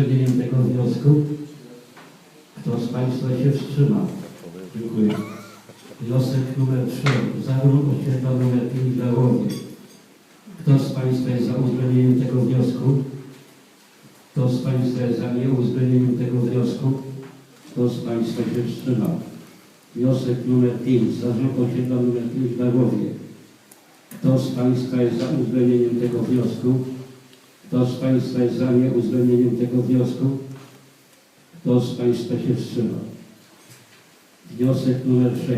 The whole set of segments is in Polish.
uwzględnieniem tego wniosku? Kto z Państwa się wstrzymał? Dziękuję. Wniosek numer 3. Zarząd osiedla numer 5 Dałowie. Kto z Państwa jest za uwzględnieniem tego wniosku? Kto z Państwa jest za nieuwzględnieniem tego wniosku? Kto z Państwa się wstrzymał? Wniosek numer 5. Zarząd osiedla numer 5 Dałowie. Kto z Państwa jest za uwzględnieniem tego wniosku? Kto z Państwa jest za nieuwzględnieniem tego wniosku? Kto z Państwa się wstrzymał? Wniosek numer 6.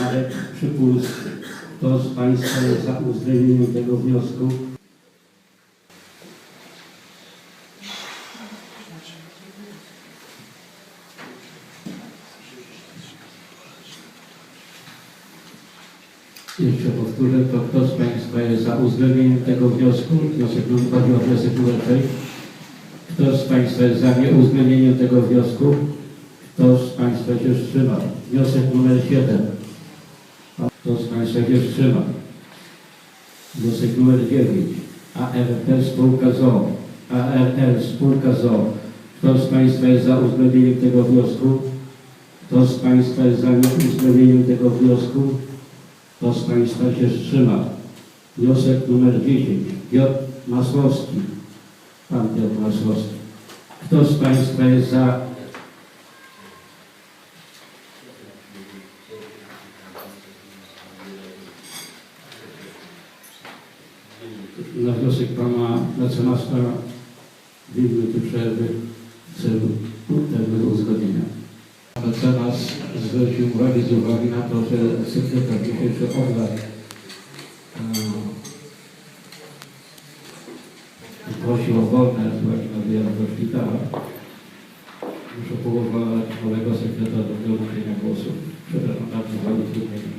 Marek Przypulski. Kto z Państwa jest za uwzględnieniem tego wniosku? Jeszcze powtórzę, to kto z Państwa jest za uwzględnieniem tego wniosku? Wniosek numer, chodzi o wniosek numer 6. Kto z Państwa jest za nieuwzględnieniem tego wniosku? Kto z Państwa się wstrzymał? Wniosek numer 7. Kto z Państwa się wstrzymał? Wniosek numer 9. ARL Spółka ZOO. ARL Spółka ZOO. Kto z Państwa jest za uwzględnieniem tego wniosku? Kto z Państwa jest za nieuwzględnieniem tego wniosku? Z Państwa się wstrzymał? Wniosek numer 10. Piotr Masłowski. Pan Piotr Masłowski. Kto z Państwa jest za na wniosek pana mecenasa dwie minuty przerwy w pewnego uzgodnienia. Mecenas zwrócił uwagę z uwagi na to, że sekretarz dzisiejszy obrad e, prosił o wolne z uwagi na wyjazd do szpitala. Muszę powołać nowego sekretarza do udzielenia głosu. Przepraszam bardzo za utrudnienie.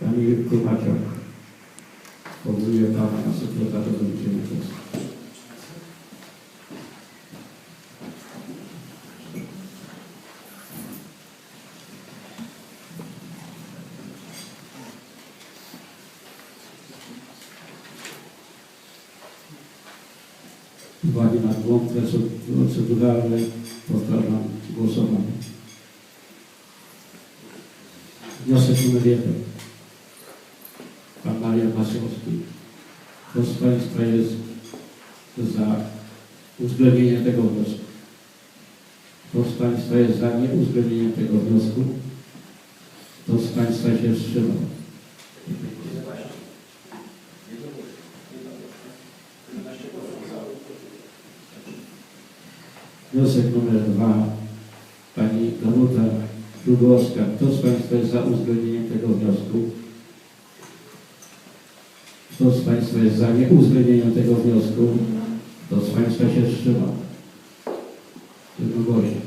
Pani Jurku Maciok, powołuję Pana na sekretarza do udzielenia głosu. Uwagi na błąd proceduralny powtarzam głosowanie. Wniosek numer jeden. Pan Marian Masłowski. Z Państwa jest za uwzględnieniem tego wniosku? Kto z Państwa jest za nieuwzględnieniem tego wniosku? Kto z Państwa się wstrzymał? Wniosek numer dwa. Pani Danuta Szudłowska. Kto z Państwa jest za uwzględnieniem tego wniosku? Kto z Państwa jest za nieuwzględnieniem tego wniosku? Kto z Państwa się wstrzymał? Jednogłośnie.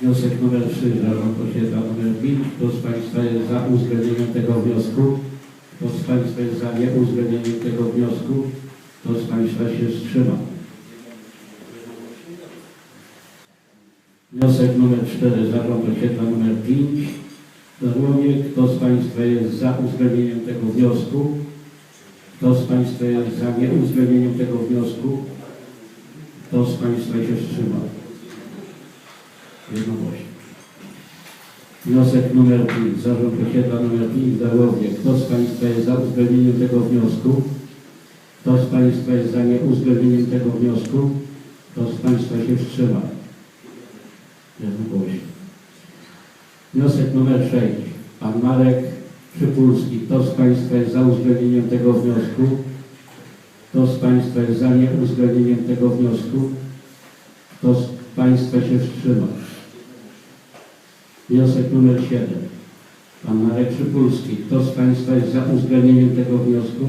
Wniosek numer 3, zarząd osiedla numer 5. Kto z Państwa jest za uwzględnieniem tego wniosku? Kto z Państwa jest za nieuwzględnieniem tego wniosku? Kto z Państwa się wstrzymał? Wniosek numer 4, zarząd osiedla numer 5. Darłowie, kto z Państwa jest za uwzględnieniem tego wniosku? Kto z Państwa jest za nieuwzględnieniem tego wniosku? Kto z Państwa się wstrzymał? Jednogłośnie. Wniosek numer 5, zarząd osiedla numer 5 Darłowie. Kto z Państwa jest za uwzględnieniem tego wniosku? Kto z Państwa jest za nieuwzględnieniem tego wniosku? Kto z Państwa się wstrzymał? Wniosek numer 6. Pan Marek Przypulski. Kto z Państwa jest za uwzględnieniem tego wniosku? Kto z Państwa jest za nieuwzględnieniem tego wniosku? Kto z Państwa się wstrzymał? Wniosek numer 7. Pan Marek Przypulski. Kto z Państwa jest za uwzględnieniem tego wniosku?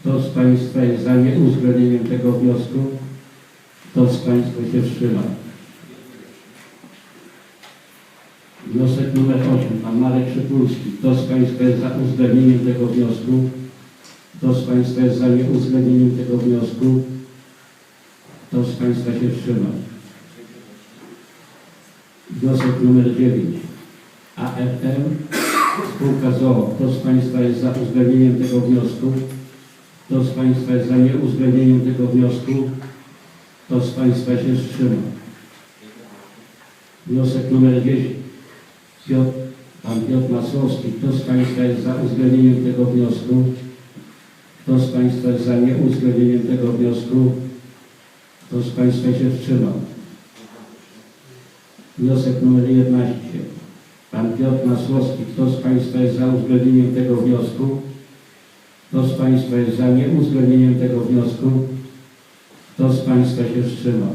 Kto z Państwa jest za nieuwzględnieniem tego wniosku? Kto z Państwa się wstrzymał? Wniosek numer 8. Pan Marek Przypulski. Kto z Państwa jest za uwzględnieniem tego wniosku? Kto z Państwa jest za nieuwzględnieniem tego wniosku? Kto z Państwa się wstrzymał? Wniosek numer 9. ARM Spółka ZOO. Kto z Państwa jest za uwzględnieniem tego wniosku? Kto z Państwa jest za nieuwzględnieniem tego wniosku? Kto z Państwa się wstrzymał? Wniosek numer 10. Piotr, pan Piotr Masłowski. Kto z Państwa jest za uwzględnieniem tego wniosku? Kto z Państwa jest za nieuwzględnieniem tego wniosku? Kto z Państwa się wstrzymał? Wniosek numer 11. Pan Piotr Masłowski. Kto z Państwa jest za uwzględnieniem tego wniosku? Kto z Państwa jest za nieuwzględnieniem tego wniosku? Kto z Państwa się wstrzymał?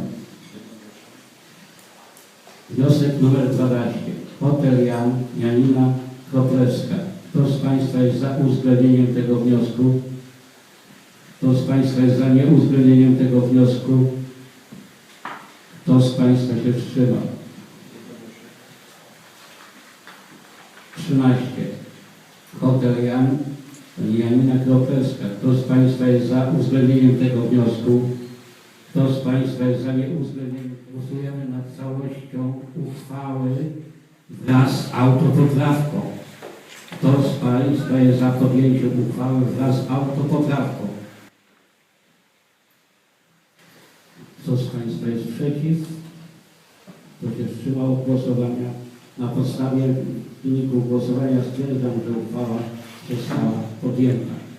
Wniosek numer 12. Hotel Jan, Janina Kroplewska. Kto z Państwa jest za uwzględnieniem tego wniosku? Kto z Państwa jest za nieuwzględnieniem tego wniosku? Kto z Państwa się wstrzymał? 13. Hotel Jan, Janina Kroplewska. Kto z Państwa jest za uwzględnieniem tego wniosku? Kto z Państwa jest za nieuwzględnieniem? Głosujemy nad całością uchwały wraz z autopoprawką. Kto z Państwa jest za podjęciem uchwały wraz z autopoprawką? Kto z Państwa jest przeciw? Kto się wstrzymał od głosowania? Na podstawie wyników głosowania stwierdzam, że uchwała została podjęta.